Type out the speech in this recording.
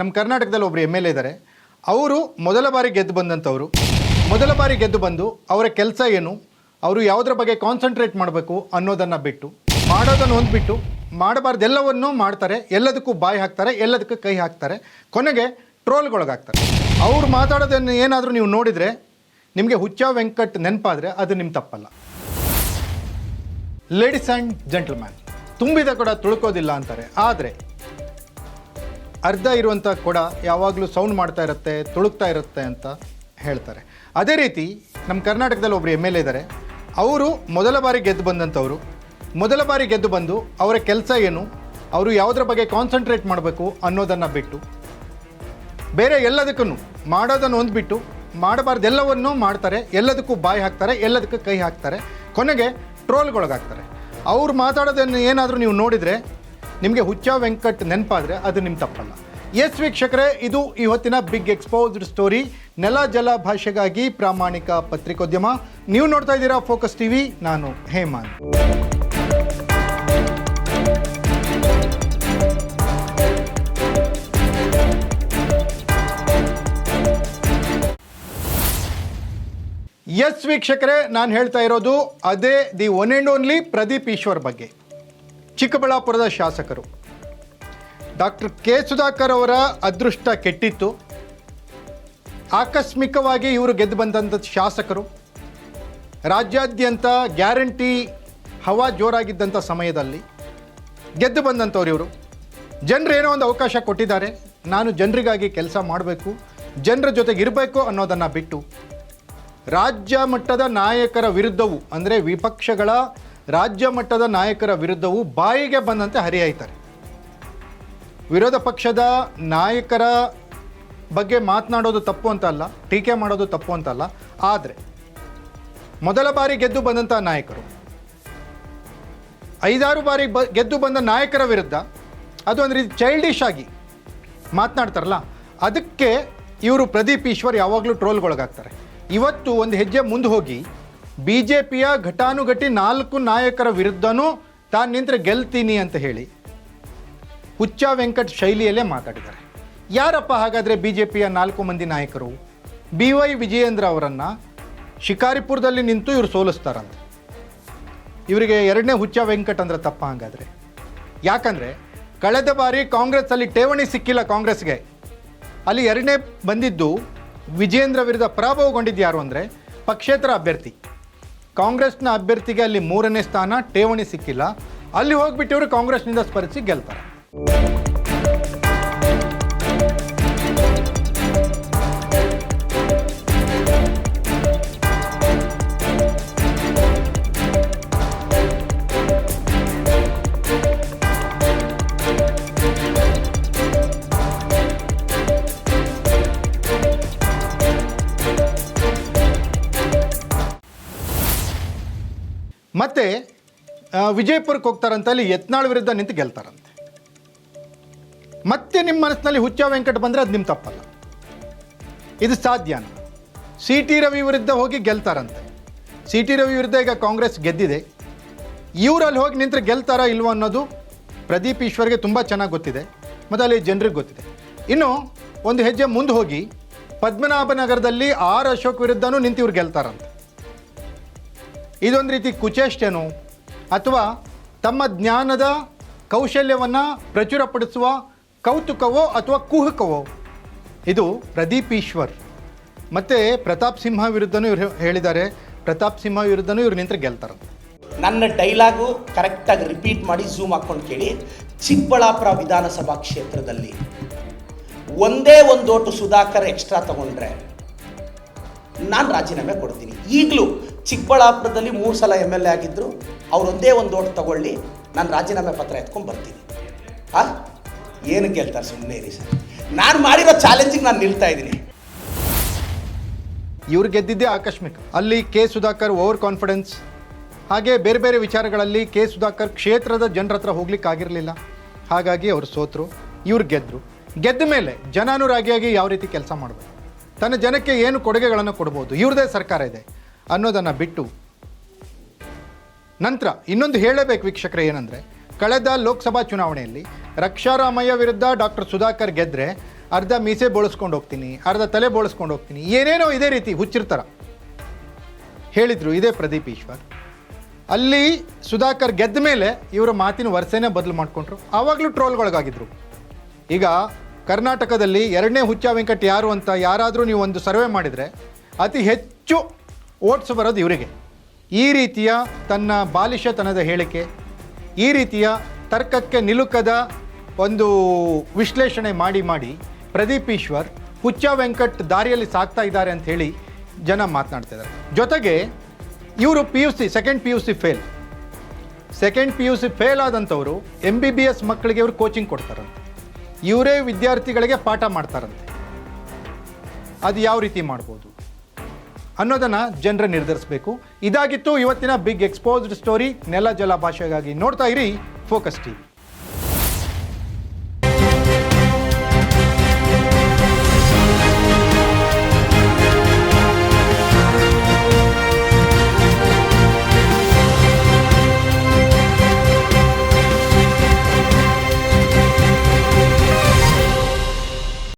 ನಮ್ಮ ಕರ್ನಾಟಕದಲ್ಲಿ ಒಬ್ಬರು ಎಂ ಎಲ್ ಎ ಇದ್ದಾರೆ ಅವರು ಮೊದಲ ಬಾರಿ ಗೆದ್ದು ಬಂದಂಥವರು. ಮೊದಲ ಬಾರಿ ಗೆದ್ದು ಬಂದು ಅವರ ಕೆಲಸ ಏನು, ಅವರು ಯಾವುದ್ರ ಬಗ್ಗೆ ಕಾನ್ಸಂಟ್ರೇಟ್ ಮಾಡಬೇಕು ಅನ್ನೋದನ್ನು ಬಿಟ್ಟು, ಮಾಡೋದನ್ನು ಹೊಂದ್ಬಿಟ್ಟು, ಮಾಡಬಾರ್ದೆಲ್ಲವನ್ನೂ ಮಾಡ್ತಾರೆ. ಎಲ್ಲದಕ್ಕೂ ಬಾಯಿ ಹಾಕ್ತಾರೆ, ಎಲ್ಲದಕ್ಕೂ ಕೈ ಹಾಕ್ತಾರೆ. ಕೊನೆಗೆ ಟ್ರೋಲ್ಗೊಳಗಾಗ್ತಾರೆ. ಅವ್ರು ಮಾತಾಡೋದನ್ನು ಏನಾದರೂ ನೀವು ನೋಡಿದರೆ, ನಿಮಗೆ ಹುಚ್ಚ ವೆಂಕಟ್ ನೆನಪಾದರೆ ಅದು ನಿಮ್ಮ ತಪ್ಪಲ್ಲ. ಲೇಡೀಸ್ ಆ್ಯಂಡ್ ಜೆಂಟಲ್ಮ್ಯಾನ್ ತುಂಬಿದ ಕೂಡ ತುಳ್ಕೋದಿಲ್ಲ ಅಂತಾರೆ. ಆದರೆ ಅರ್ಧ ಇರುವಂಥ ಕೊಡ ಯಾವಾಗಲೂ ಸೌಂಡ್ ಮಾಡ್ತಾ ಇರುತ್ತೆ ತುಳುಕ್ತಾ ಇರುತ್ತೆ ಅಂತ ಹೇಳ್ತಾರೆ. ಅದೇ ರೀತಿ ನಮ್ಮ ಕರ್ನಾಟಕದಲ್ಲಿ ಒಬ್ಬರು ಎಂ ಎಲ್ ಎ ಇದ್ದಾರೆ ಅವರು ಮೊದಲ ಬಾರಿ ಗೆದ್ದು ಬಂದಂಥವರು. ಮೊದಲ ಬಾರಿ ಗೆದ್ದು ಬಂದು ಅವರ ಕೆಲಸ ಏನು, ಅವರು ಯಾವುದ್ರ ಬಗ್ಗೆ ಕಾನ್ಸಂಟ್ರೇಟ್ ಮಾಡಬೇಕು ಅನ್ನೋದನ್ನು ಬಿಟ್ಟು, ಬೇರೆ ಎಲ್ಲದಕ್ಕೂ ಮಾಡೋದನ್ನು ಹೊಂದ್ಬಿಟ್ಟು ಮಾಡಬಾರ್ದೆಲ್ಲವನ್ನೂ ಮಾಡ್ತಾರೆ. ಎಲ್ಲದಕ್ಕೂ ಬಾಯಿ ಹಾಕ್ತಾರೆ, ಎಲ್ಲದಕ್ಕೂ ಕೈ ಹಾಕ್ತಾರೆ. ಕೊನೆಗೆ ಟ್ರೋಲ್ಗೊಳಗಾಗ್ತಾರೆ ಅವ್ರು ಮಾತಾಡೋದನ್ನು ಏನಾದರೂ ನೀವು ನೋಡಿದರೆ ನಿಮಗೆ ಹುಚ್ಚ ವೆಂಕಟ್ ನೆನಪಾದರೆ ಅದು ನಿಮ್ಮ ತಪ್ಪಲ್ಲ. ಎಸ್ ವೀಕ್ಷಕರೇ, ಇದು ಇವತ್ತಿನ ಬಿಗ್ ಎಕ್ಸ್ಪೋಸ್ಡ್ ಸ್ಟೋರಿ ನೆಲ ಜಲ ಭಾಷೆಗಾಗಿ ಪ್ರಾಮಾಣಿಕ ಪತ್ರಿಕೋದ್ಯಮ. ನೀವು ನೋಡ್ತಾ ಇದ್ದೀರಾ ಫೋಕಸ್ ಟಿವಿ ನಾನು ಹೇಮಂತ್ ಎಸ್ ವೀಕ್ಷಕರೇ, ನಾನು ಹೇಳ್ತಾ ಇರೋದು, ಅದೇ the one and only Pradeep Eshwar ಬಗ್ಗೆ. ಚಿಕ್ಕಬಳ್ಳಾಪುರದ ಶಾಸಕರು. ಡಾಕ್ಟರ್ ಕೆ ಸುಧಾಕರ್ ಅವರ ಅದೃಷ್ಟ ಕೆಟ್ಟಿತ್ತು. ಆಕಸ್ಮಿಕವಾಗಿ ಇವರು ಗೆದ್ದು ಬಂದಂಥ ಶಾಸಕರು. ರಾಜ್ಯಾದ್ಯಂತ ಗ್ಯಾರಂಟಿ ಹವಾ ಜೋರಾಗಿದ್ದಂಥ ಸಮಯದಲ್ಲಿ ಗೆದ್ದು ಬಂದಂಥವ್ರು ಇವರು. ಜನರು ಏನೋ ಒಂದು ಅವಕಾಶ ಕೊಟ್ಟಿದ್ದಾರೆ. ನಾನು ಜನರಿಗಾಗಿ ಕೆಲಸ ಮಾಡಬೇಕು. ಜನರ ಜೊತೆಗೆ ಇರಬೇಕು ಅನ್ನೋದನ್ನು ಬಿಟ್ಟು. ರಾಜ್ಯ ಮಟ್ಟದ ನಾಯಕರ ವಿರುದ್ಧವು, ಅಂದರೆ ವಿಪಕ್ಷಗಳ ರಾಜ್ಯ ಮಟ್ಟದ ನಾಯಕರ ವಿರುದ್ಧವೂ ಬಾಯಿಗೆ ಬಂದಂತೆ ಹರಿಯಾಯ್ತಾರೆ. ವಿರೋಧ ಪಕ್ಷದ ನಾಯಕರ ಬಗ್ಗೆ ಮಾತನಾಡೋದು ತಪ್ಪು ಅಂತ ಅಲ್ಲ, ಟೀಕೆ ಮಾಡೋದು ತಪ್ಪು ಅಂತ ಅಲ್ಲ, ಆದರೆ ಮೊದಲ ಬಾರಿ ಗೆದ್ದು ಬಂದಂಥ ನಾಯಕರು, ಐದಾರು ಬಾರಿ ಬ, ಗೆದ್ದು ಬಂದ ನಾಯಕರ ವಿರುದ್ಧ ಅದು ಒಂದು ರೀತಿ ಚೈಲ್ಡಿಶ್ ಆಗಿ ಮಾತನಾಡ್ತಾರಲ್ಲ, ಅದಕ್ಕೆ ಇವರು ಪ್ರದೀಪ್ ಈಶ್ವರ್ ಯಾವಾಗಲೂ ಟ್ರೋಲ್ಗೊಳಗಾಗ್ತಾರೆ ಇವತ್ತು ಒಂದು ಹೆಜ್ಜೆ ಮುಂದೆ ಹೋಗಿ ಬಿ ಜೆ ಪಿಯ ಘಟಾನುಘಟಿ ನಾಲ್ಕು ನಾಯಕರ ವಿರುದ್ಧನೂ ತಾನು ನಿಂತರೆ ಗೆಲ್ತೀನಿ ಅಂತ ಹೇಳಿ ಹುಚ್ಚ ವೆಂಕಟ್ ಶೈಲಿಯಲ್ಲೇ ಮಾತಾಡಿದ್ದಾರೆ. ಯಾರಪ್ಪ ಹಾಗಾದರೆ ಬಿ ಜೆ ಪಿಯ ನಾಲ್ಕು ಮಂದಿ ನಾಯಕರು? ಬಿ ವೈ ವಿಜಯೇಂದ್ರ ಅವರನ್ನು ಶಿಕಾರಿಪುರದಲ್ಲಿ ನಿಂತು ಇವರು ಸೋಲಿಸ್ತಾರಂತೆ. ಇವರಿಗೆ ಎರಡನೇ ಹುಚ್ಚ ವೆಂಕಟ್ ಅಂದ್ರೆ ತಪ್ಪ ಹಾಗಾದರೆ. ಯಾಕಂದರೆ ಕಳೆದ ಬಾರಿ ಕಾಂಗ್ರೆಸ್ಸಲ್ಲಿ ಠೇವಣಿ ಸಿಕ್ಕಿಲ್ಲ ಕಾಂಗ್ರೆಸ್ಗೆ. ಅಲ್ಲಿ ಎರಡನೇ ಬಂದಿದ್ದು ವಿಜೇಂದ್ರ ವಿರುದ್ಧ ಪರಾಭವಗೊಂಡಿದ್ದು ಯಾರು ಅಂದರೆ ಪಕ್ಷೇತರ ಅಭ್ಯರ್ಥಿ. ಕಾಂಗ್ರೆಸ್ನ ಅಭ್ಯರ್ಥಿಗೆ ಅಲ್ಲಿ ಮೂರನೇ ಸ್ಥಾನ ಠೇವಣಿ ಸಿಕ್ಕಿಲ್ಲ. ಅಲ್ಲಿ ಹೋಗ್ಬಿಟ್ಟು ಕಾಂಗ್ರೆಸ್ನಿಂದ ಸ್ಪರ್ಧಿಸಿ ಗೆಲ್ತಾರೆ. ಮತ್ತೆ ವಿಜಯಪುರಕ್ಕೆ ಹೋಗ್ತಾರಂತ ಅಲ್ಲಿ ಯತ್ನಾಳ್ ವಿರುದ್ಧ ನಿಂತು ಗೆಲ್ತಾರಂತೆ. ಮತ್ತೆ ನಿಮ್ಮ ಮನಸ್ಸಿನಲ್ಲಿ ಹುಚ್ಚ ವೆಂಕಟ್ ಬಂದರೆ ಅದು ನಿಮ್ಮ ತಪ್ಪಲ್ಲ. ಇದು ಸಾಧ್ಯ ಸಿ ಟಿ ರವಿ ವಿರುದ್ಧ ಹೋಗಿ ಗೆಲ್ತಾರಂತೆ. ಸಿ ಟಿ ರವಿ ವಿರುದ್ಧ ಈಗ ಕಾಂಗ್ರೆಸ್ ಗೆದ್ದಿದೆ. ಇವರಲ್ಲಿ ಹೋಗಿ ನಿಂತರೆ ಗೆಲ್ತಾರಾ ಇಲ್ವೋ ಅನ್ನೋದು ಪ್ರದೀಪ್ ಈಶ್ವರ್ಗೆ ತುಂಬ ಚೆನ್ನಾಗಿ ಗೊತ್ತಿದೆ. ಮತ್ತು ಅಲ್ಲಿ ಜನರಿಗೆ ಗೊತ್ತಿದೆ. ಇನ್ನು ಒಂದು ಹೆಜ್ಜೆ ಮುಂದೆ ಹೋಗಿ ಪದ್ಮನಾಭನಗರದಲ್ಲಿ ಆರ್ ಅಶೋಕ್ ವಿರುದ್ಧನೂ ನಿಂತು ಇವ್ರು ಗೆಲ್ತಾರಂತೆ. ಇದೊಂದು ರೀತಿ ಕುಚೇಷ್ಟೇನು ಅಥವಾ ತಮ್ಮ ಜ್ಞಾನದ ಕೌಶಲ್ಯವನ್ನು ಪ್ರಚುರಪಡಿಸುವ ಕೌತುಕವೋ ಅಥವಾ ಕುಹಕವೋ. ಇದು ಪ್ರದೀಪ್ ಈಶ್ವರ್. ಮತ್ತು ಪ್ರತಾಪ್ ಸಿಂಹ ವಿರುದ್ಧನೂ ಇವರು ಹೇಳಿದ್ದಾರೆ. ಪ್ರತಾಪ್ ಸಿಂಹ ವಿರುದ್ಧನೂ ಇವ್ರು ನಿಂತರೆ ಗೆಲ್ತಾರೆ. ನನ್ನ ಡೈಲಾಗು ಕರೆಕ್ಟಾಗಿ ರಿಪೀಟ್ ಮಾಡಿ ಝೂಮ್ ಹಾಕ್ಕೊಂಡು ಕೇಳಿ. ಚಿಕ್ಕಬಳ್ಳಾಪುರ ವಿಧಾನಸಭಾ ಕ್ಷೇತ್ರದಲ್ಲಿ ಒಂದೇ ಒಂದು ಓಟು ಸುಧಾಕರ್ ಎಕ್ಸ್ಟ್ರಾ ತಗೊಂಡ್ರೆ ನಾನು ರಾಜೀನಾಮೆ ಕೊಡ್ತೀನಿ. ಈಗಲೂ ಚಿಕ್ಕಬಳ್ಳಾಪುರದಲ್ಲಿ ಮೂರು ಸಲ ಎಂ ಎಲ್ ಎ ಆಗಿದ್ದರು ಅವರೊಂದೇ ಒಂದೇ ಓಟ್ ತಗೊಳ್ಳಿ, ನಾನು ರಾಜೀನಾಮೆ ಪತ್ರ ಎತ್ಕೊಂಡು ಬರ್ತೀನಿ. ಆ? ಏನು ಕೇಳ್ತಾರೆ ಸುಮ್ಮನೆ ಇರಿ ಸರ್. ನಾನು ಮಾಡಿರೋ ಚಾಲೆಂಜಿಗೆ ನಾನು ನಿಲ್ತಾ ಇದ್ದೀನಿ. ಇವ್ರು ಗೆದ್ದಿದ್ದೇ ಆಕಸ್ಮಿಕ. ಅಲ್ಲಿ ಕೆ ಸುಧಾಕರ್ ಓವರ್ ಕಾನ್ಫಿಡೆನ್ಸ್. ಹಾಗೆ ಬೇರೆ ಬೇರೆ ವಿಚಾರಗಳಲ್ಲಿ ಕೆ ಸುಧಾಕರ್ ಕ್ಷೇತ್ರದ ಜನರ ಹತ್ರ ಹೋಗ್ಲಿಕ್ಕಾಗಿರಲಿಲ್ಲ ಹಾಗಾಗಿ ಅವರು ಸೋತರು, ಇವ್ರು ಗೆದ್ದರು ಗೆದ್ದ ಮೇಲೆ ಜನಾನುರಾಗಿಯಾಗಿ ಯಾವ ರೀತಿ ಕೆಲಸ ಮಾಡಬೇಕು? ತನ್ನ ಜನಕ್ಕೆ ಏನು ಕೊಡುಗೆಗಳನ್ನು ಕೊಡ್ಬೋದು? ಇವ್ರದೇ ಸರ್ಕಾರ ಇದೆ. ಅನ್ನೋದನ್ನು ಬಿಟ್ಟು ನಂತರ ಇನ್ನೊಂದು ಹೇಳಬೇಕು ವೀಕ್ಷಕರೇ ಏನಂದರೆ, ಕಳೆದ ಲೋಕಸಭಾ ಚುನಾವಣೆಯಲ್ಲಿ ರಕ್ಷಾರಾಮಯ್ಯ ವಿರುದ್ಧ ಡಾಕ್ಟರ್ ಸುಧಾಕರ್ ಗೆದ್ದರೆ ಅರ್ಧ ಮೀಸೆ ಬೋಳಿಸ್ಕೊಂಡು ಹೋಗ್ತೀನಿ, ಅರ್ಧ ತಲೆ ಬೋಳಿಸ್ಕೊಂಡು ಹೋಗ್ತೀನಿ, ಏನೇನೋ ಇದೇ ರೀತಿ ಹುಚ್ಚಿರ್ತಾರ ಹೇಳಿದರು ಇದೇ ಪ್ರದೀಪ್ ಈಶ್ವರ್. ಅಲ್ಲಿ ಸುಧಾಕರ್ ಗೆದ್ದ ಮೇಲೆ ಇವರ ಮಾತಿನ ವರ್ಷನೇ ಬದಲು ಮಾಡಿಕೊಂಡ್ರು. ಆವಾಗಲೂ ಟ್ರೋಲ್ಗೊಳಗಾಗಿದ್ರು. ಈಗ ಕರ್ನಾಟಕದಲ್ಲಿ ಎರಡನೇ ಹುಚ್ಚ ವೆಂಕಟ್ ಯಾರು ಅಂತ ಯಾರಾದರೂ ನೀವು ಒಂದು ಸರ್ವೆ ಮಾಡಿದರೆ ಅತಿ ಹೆಚ್ಚು ಓಟ್ಸ್ ಬರೋದು ಇವರಿಗೆ. ಈ ರೀತಿಯ ತನ್ನ ಬಾಲಿಶತನದ ಹೇಳಿಕೆ, ಈ ರೀತಿಯ ತರ್ಕಕ್ಕೆ ನಿಲುಕದ ಒಂದು ವಿಶ್ಲೇಷಣೆ ಮಾಡಿ ಮಾಡಿ ಪ್ರದೀಪ್ ಈಶ್ವರ್ ಹುಚ್ಚ ವೆಂಕಟ್ ದಾರಿಯಲ್ಲಿ ಸಾಕ್ತಾ ಇದ್ದಾರೆ ಅಂತ ಹೇಳಿ ಜನ ಮಾತನಾಡ್ತಾ ಇದ್ದಾರೆ ಜೊತೆಗೆ ಇವರು P U C second P U C fail second P U C fail ಆದಂಥವರು M B B S ಮಕ್ಕಳಿಗೆ ಇವರು ಕೋಚಿಂಗ್ ಕೊಡ್ತಾರಂತೆ. ಇವರೇ ವಿದ್ಯಾರ್ಥಿಗಳಿಗೆ ಪಾಠ ಮಾಡ್ತಾರಂತೆ. ಅದು ಯಾವ ರೀತಿ ಮಾಡ್ಬೋದು? ಅನ್ನೋದನ್ನು ಜನರ ನಿರ್ಧರಿಸಬೇಕು. ಇದಾಗಿತ್ತು ಇವತ್ತಿನ ಬಿಗ್ ಎಕ್ಸ್ಪೋಸ್ಡ್ ಸ್ಟೋರಿ ನೆಲ ಜಲ ಭಾಷೆಗಾಗಿ ನೋಡ್ತಾ ಇರಿ ಫೋಕಸ್ ಟಿವಿ